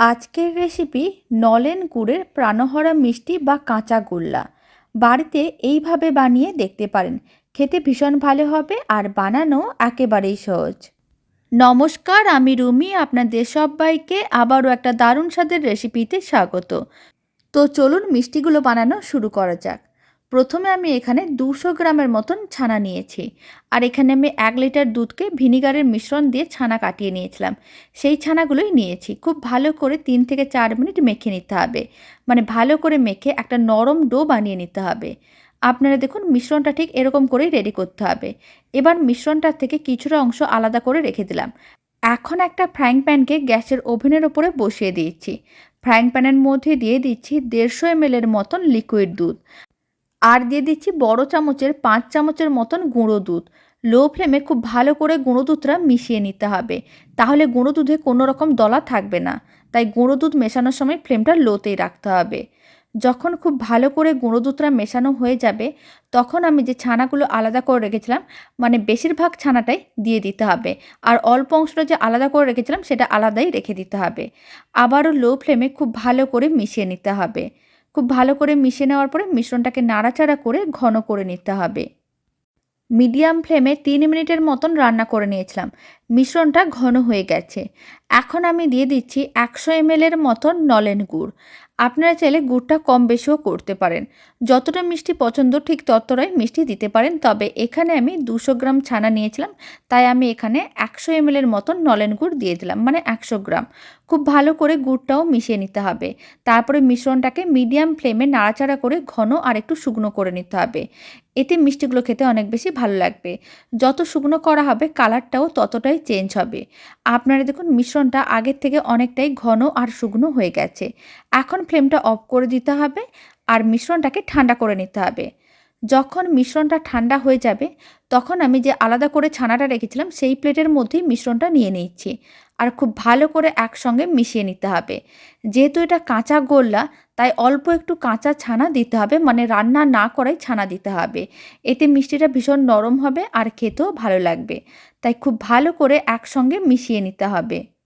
আজকের রেসিপি নলেন গুড়ের প্রাণহরা মিষ্টি বা কাঁচা গোল্লা। বাড়িতে এইভাবে বানিয়ে দেখতে পারেন। খেতে ভীষণ ভালো হবে আর বানানো একেবারেই সহজ। নমস্কার, আমি রুমি, আপনাদের সবাইকে আবারও একটা দারুণ স্বাদের রেসিপিতে স্বাগত। তো চলুন মিষ্টিগুলো বানানো শুরু করা যাক। প্রথমে আমি এখানে দুশো গ্রামের মতন ছানা নিয়েছি। আর এখানে আমি এক লিটার দুধকে ভিনিগারের মিশ্রণ দিয়ে ছানা কাটিয়ে নিয়েছিলাম। সেই ছানাগুলোই নিয়েছি। খুব ভালো করে তিন থেকে চার মিনিট মেখে নিতে হবে। মানে ভালো করে মেখে একটা নরম ডো বানিয়ে নিতে হবে। আপনারা দেখুন মিশ্রণটা ঠিক এরকম করেই রেডি করতে হবে। এবার মিশ্রণটার থেকে কিছুটা অংশ আলাদা করে রেখে দিলাম। এখন একটা ফ্রাইং প্যানকে গ্যাসের ওভেনের ওপরে বসিয়ে দিয়েছি। ফ্রাইং প্যানের মধ্যে দিয়ে দিচ্ছি দেড়শো এমএলের মতন লিকুইড দুধ। আর দিয়ে দিচ্ছি বড় চামচের পাঁচ চামচের মতন গুঁড়ো দুধ। লো ফ্লেমে খুব ভালো করে গুঁড়ো দুধটা মিশিয়ে নিতে হবে। তাহলে গুঁড়ো দুধে কোনো রকম দলা থাকবে না। তাই গুঁড়ো দুধ মেশানোর সময় ফ্লেমটা লোতেই রাখতে হবে। যখন খুব ভালো করে গুঁড়ো দুধটা মেশানো হয়ে যাবে, তখন আমি যে ছানাগুলো আলাদা করে রেখেছিলাম মানে বেশিরভাগ ছানাটাই দিয়ে দিতে হবে। আর অল্প অংশটা যে আলাদা করে রেখেছিলাম, সেটা আলাদাই রেখে দিতে হবে। আবারও লো ফ্লেমে খুব ভালো করে মিশিয়ে নিতে হবে। খুব ভালো করে মিশে নেওয়ার পরে মিশ্রণটাকে নাড়াচাড়া করে ঘন করে নিতে হবে। মিডিয়াম ফ্লেমে তিন মিনিটের মতন রান্না করে নিয়েছিলাম। মিশ্রণটা ঘন হয়ে গেছে। এখন আমি দিয়ে দিচ্ছি একশো এমএলের মতন নলেন গুড়। আপনারা চাইলে গুড়টা কম বেশিও করতে পারেন। যতটা মিষ্টি পছন্দ, ঠিক ততটাই মিষ্টি দিতে পারেন। তবে এখানে আমি দুশো গ্রাম ছানা নিয়েছিলাম, তাই আমি এখানে একশো এমএলের মতন নলেন গুড় দিয়ে দিলাম মানে একশো গ্রাম। খুব ভালো করে গুড়টাও মিশিয়ে নিতে হবে। তারপরে মিশ্রণটাকে মিডিয়াম ফ্লেমে নাড়াচাড়া করে ঘন আর একটু শুকনো করে নিতে হবে। এতে মিষ্টিগুলো খেতে অনেক বেশি ভালো লাগবে। যত শুকনো করা হবে, কালারটাও ততটাই চেঞ্জ হবে। আপনারা দেখুন, মিশ্রণটা আগের থেকে অনেকটাই ঘন আর শুকনো হয়ে গেছে। এখন ফ্লেমটা অফ করে দিতে হবে আর মিশ্রণটাকে ঠান্ডা করে নিতে হবে। যখন মিশ্রণটা ঠান্ডা হয়ে যাবে, তখন আমি যে আলাদা করে ছানাটা রেখেছিলাম, সেই প্লেটের মধ্যেই মিশ্রণটা নিয়ে নিচ্ছি। আর খুব ভালো করে একসঙ্গে মিশিয়ে নিতে হবে। যেহেতু এটা কাঁচা গোল্লা, তাই অল্প একটু কাঁচা ছানা দিতে হবে মানে রান্না না করাই ছানা দিতে হবে। এতে মিষ্টিটা ভীষণ নরম হবে আর খেতেও ভালো লাগবে। তাই খুব ভালো করে একসঙ্গে মিশিয়ে নিতে হবে।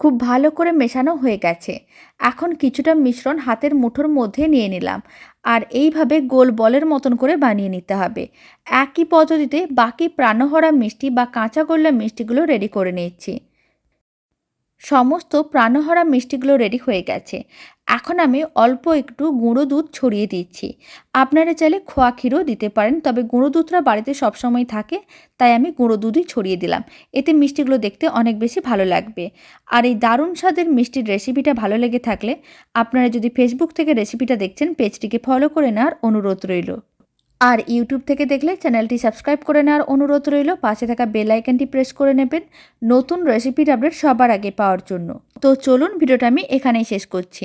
খুব ভালো করে মেশানো হয়ে গেছে। এখন কিছুটা মিশ্রণ হাতের মুঠোর মধ্যে নিয়ে নিলাম। আর এইভাবে গোল বলের মতন করে বানিয়ে নিতে হবে। একই পদ্ধতিতে বাকি প্রাণহরা মিষ্টি বা কাঁচা গোল্লা মিষ্টিগুলো রেডি করে নিচ্ছি সমস্ত প্রাণহরা মিষ্টিগুলো রেডি হয়ে গেছে। এখন আমি অল্প একটু গুঁড়ো দুধ ছড়িয়ে দিচ্ছি। আপনারা চাইলে খোয়া ক্ষীরও দিতে পারেন, তবে গুঁড়ো দুধটা বাড়িতে সবসময় থাকে, তাই আমি গুঁড়ো দুধই ছড়িয়ে দিলাম। এতে মিষ্টিগুলো দেখতে অনেক বেশি ভালো লাগবে। আর এই দারুণ স্বাদের মিষ্টির রেসিপিটা ভালো লেগে থাকলে আপনারা যদি ফেসবুক থেকে রেসিপিটা দেখছেন, পেজটিকে ফলো করে নেওয়ার অনুরোধ রইল। আর ইউটিউব থেকে দেখলে চ্যানেলটি সাবস্ক্রাইব করে নেওয়ার অনুরোধ রইল। পাশে থাকা বেল আইকনটি প্রেস করে নেবেন নতুন রেসিপির আপডেট সবার আগে পাওয়ার জন্য। তো চলুন ভিডিওটা আমি এখানেই শেষ করছি।